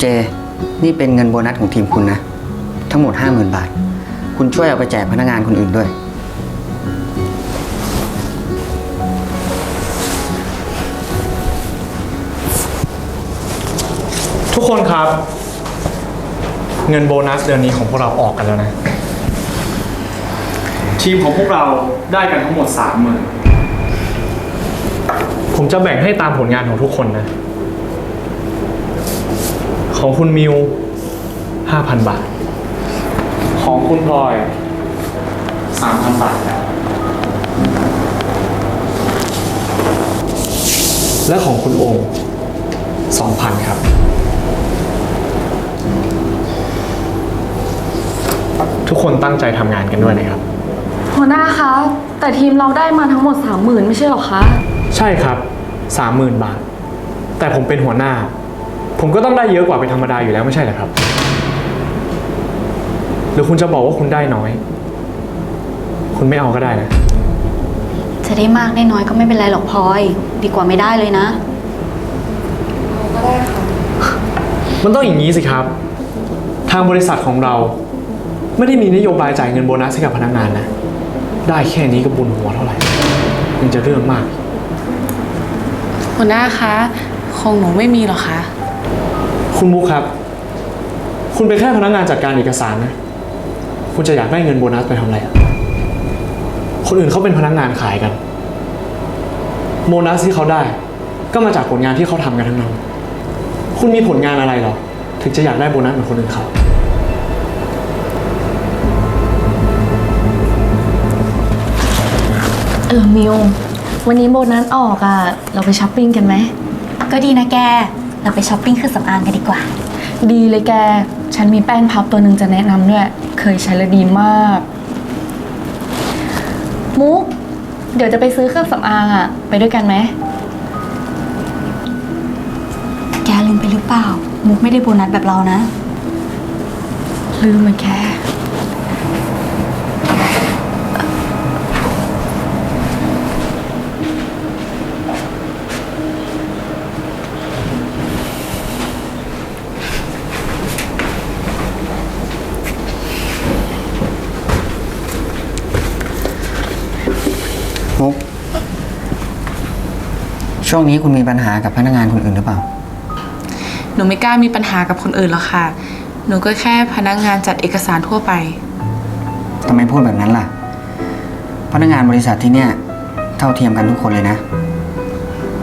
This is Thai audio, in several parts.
เจ นี่เป็นเงินโบนัสของทีมคุณนะ ทั้งหมด 50,000 บาท คุณช่วยเอาไปแจกพนักงานคนอื่นด้วย ทุกคนครับ เงินโบนัสเดือนนี้ของพวกเราออกกันแล้วนะ ทีมของพวกเราได้กันทั้งหมดสามหมื่นผมจะแบ่งให้ตามผลงานของทุกคนนะ ของคุณมิวห้าพันบาท ของคุณพลอยสามพันบาทครับและของคุณโอมสองพันครับ ทุกคนตั้งใจทำงานกันด้วยนะครับ หัวหน้าคะ แต่ทีมเราได้มาทั้งหมด 30,000 ไม่ใช่หรอคะ ใช่ครับสามหมื่นบาท แต่ผมเป็นหัวหน้า ผมก็ต้องได้เยอะกว่าเป็นธรรมดาอยู่แล้วไม่ใช่เหรอครับ หรือคุณจะบอกว่าคุณได้น้อย คุณไม่เอาก็ได้นะ จะได้มากได้น้อยก็ไม่เป็นไรหรอกพลอย ดีกว่าไม่ได้เลยนะ มันต้องอย่างนี้สิครับ ทางบริษัทของเรา ไม่ได้มีนโยบายจ่ายเงินโบนัสให้กับพนักงานนะ ได้แค่นี้ก็บุญหัวเท่าไหร่ยังจะเรื่องมาก หัวหน้าคะ ของหนูไม่มีหรอคะ คุณมุกครับ คุณเป็นแค่พนักงานจัดการเอกสารนะ คุณจะอยากได้เงินโบนัสไปทำอะไรอะคนอื่นเขาเป็นพนักงานขายกัน โบนัสที่เขาได้ ก็มาจากผลงานที่เขาทำกันทั้งนั้น คุณมีผลงานอะไรหรอ ถึงจะอยากได้โบนัสเหมือนคนอื่นเขา เออมิววันนี้โบนัสออกอะเราไปช้อปปิ้งกันไหม ก็ดีนะแก เราไปช้อปปิ้งเครื่องสำอางกันดีกว่า ดีเลยแก ฉันมีแป้งพับตัวหนึ่งจะแนะนำด้วย เคยใช้แล้วดีมาก มุก เดี๋ยวจะไปซื้อเครื่องสำอางอะไปด้วยกันไหม แกลืมไปหรือเปล่า มุกไม่ได้โบนัสแบบเรานะ ลืมมันแค่ มุกช่วงนี้คุณมีปัญหากับพนักงานคนอื่นหรือเปล่า หนูไม่กล้ามีปัญหากับคนอื่นหรอกค่ะ หนูก็แค่พนักงานจัดเอกสารทั่วไป ทำไมพูดแบบนั้นล่ะ พนักงานบริษัทที่เนี่ย เท่าเทียมกันทุกคนเลยนะ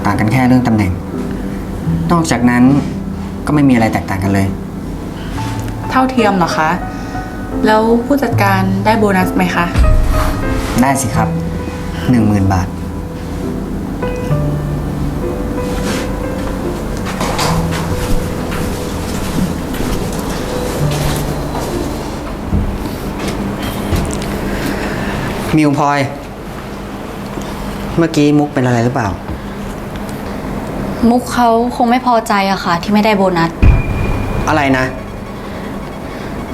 ต่างกันแค่เรื่องตำแหน่ง นอกจากนั้นก็ไม่มีอะไรแตกต่างกันเลย เท่าเทียมเหรอคะ แล้วผู้จัดการได้โบนัสไหมคะ ได้สิครับ หนึ่งหมื่นบาท มิวพลอย เมื่อกี้มุกเป็นอะไรหรือเปล่า มุกเขาคงไม่พอใจอะค่ะ ที่ไม่ได้โบนัส อะไรนะ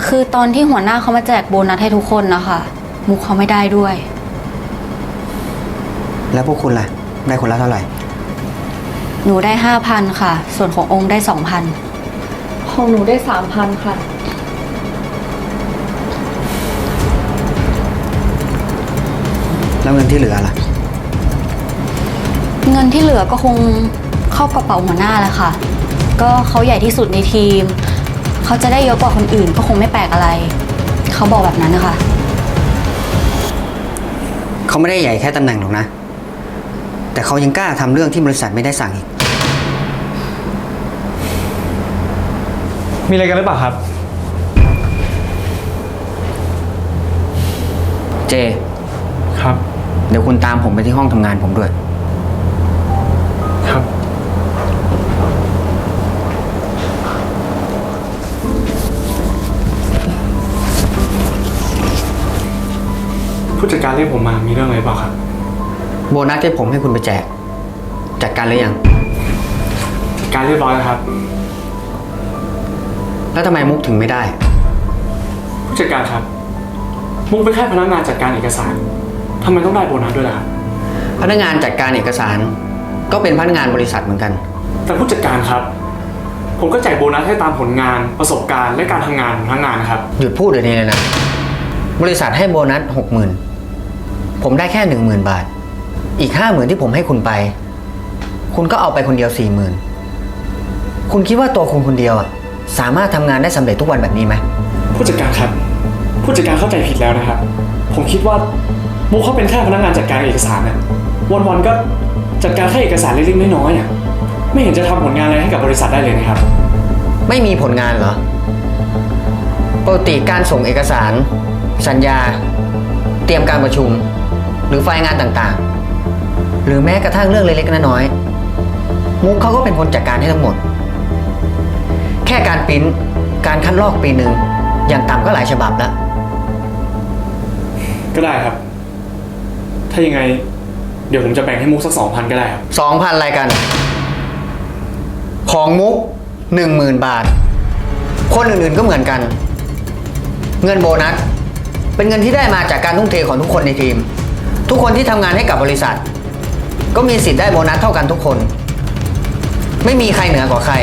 คือตอนที่หัวหน้าเขามาแจกโบนัสให้ทุกคนนะคะ มุกเขาไม่ได้ด้วย แล้วพวกคุณล่ะ ได้คนละเท่าไหร่ หนูได้ห้าพันค่ะ ส่วนขององค์ได้สองพันของหนูได้3,000ค่ะ แล้วเงินที่เหลือล่ะ เงินที่เหลือก็คงเข้ากระเป๋าหัวหน้าแหละค่ะ ก็เขาใหญ่ที่สุดในทีม เขาจะได้เยอะกว่าคนอื่นก็คงไม่แปลกอะไร เขาบอกแบบนั้นนะคะ เขาไม่ได้ใหญ่แค่ตำแหน่งหรอกนะ แต่เขายังกล้าทำเรื่องที่บริษัทไม่ได้สั่งอีก มีอะไรกันหรือเปล่าครับ เจ ครับ เดี๋ยวคุณตามผมไปที่ห้องทำงานผมด้วย ครับ ผู้จัดการเรียกผมมามีเรื่องอะไรเปล่าครับ โบนัสที่ผมให้คุณไปแจก จัดการหรือยังจัดการเรียบร้อยแล้วครับ แล้วทำไมมุกถึงไม่ได้ ผู้จัดการครับ มุกเป็นแค่พนักงานจัดการเอกสารทำไมต้องได้โบนัสด้วยล่ะครับพนักงานจัดการเอกสาร ก็เป็นพนักงานบริษัทเหมือนกัน แต่ผู้จัดการครับ ผมก็จ่ายโบนัสให้ตามผลงานประสบการณ์และการทำงานของพนักงานนะครับ หยุดพูดเดี๋ยวนี้เลยนะ บริษัทให้โบนัสหกหมื่นผมได้แค่หนึ่งหมื่นบาท อีกห้าหมื่นที่ผมให้คุณไป คุณก็เอาไปคนเดียวสี่หมื่นคุณคิดว่าตัวคุณคนเดียวอะสามารถทำงานได้สำเร็จทุกวันแบบนี้ไหม ผู้จัดการครับ ผู้จัดการเข้าใจผิดแล้วนะครับ ผมคิดว่ามุกเขาเป็นแค่พนักงานจัดการเอกสารน่ะวันๆก็จัดการแค่เอกสารเล็กๆน้อยๆอะไม่เห็นจะทำผลงานอะไรให้กับบริษัทได้เลยนะครับ ไม่มีผลงานเหรอ ปกติการส่งเอกสาร สัญญา เตรียมการประชุม หรือไฟล์งานต่างๆ หรือแม้กระทั่งเรื่องเล็กๆน้อยๆมุกเขาก็เป็นคนจัดการให้ทั้งหมด แค่การปริ้นการคัดลอกปีหนึ่งอย่างต่ำก็หลายฉบับแล้ว ก็ได้ครับ ถ้ายังไง เดี๋ยวผมจะแบ่งให้มุกสักสองพันก็ได้ครับสองพันรายกัน ของมุกหนึ่งหมื่นบาท คนอื่นๆก็เหมือนกัน เงินโบนัส เป็นเงินที่ได้มาจากการทุ่มเทของทุกคนในทีม ทุกคนที่ทำงานให้กับบริษัท ก็มีสิทธิ์ได้โบนัสเท่ากันทุกคน ไม่มีใครเหนือกว่าใคร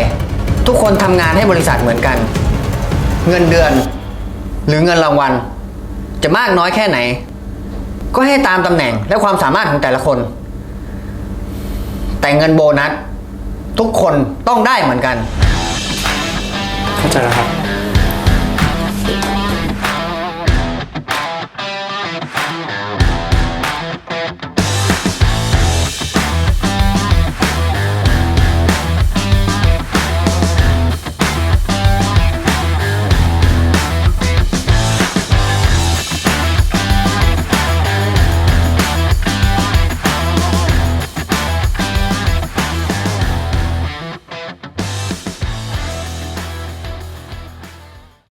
ทุกคนทำงานให้บริษัทเหมือนกัน เงินเดือน หรือเงินรางวัล จะมากน้อยแค่ไหน ก็ให้ตามตำแหน่งและความสามารถของแต่ละคน แต่เงินโบนัส ทุกคนต้องได้เหมือนกัน เข้าใจแล้วครับ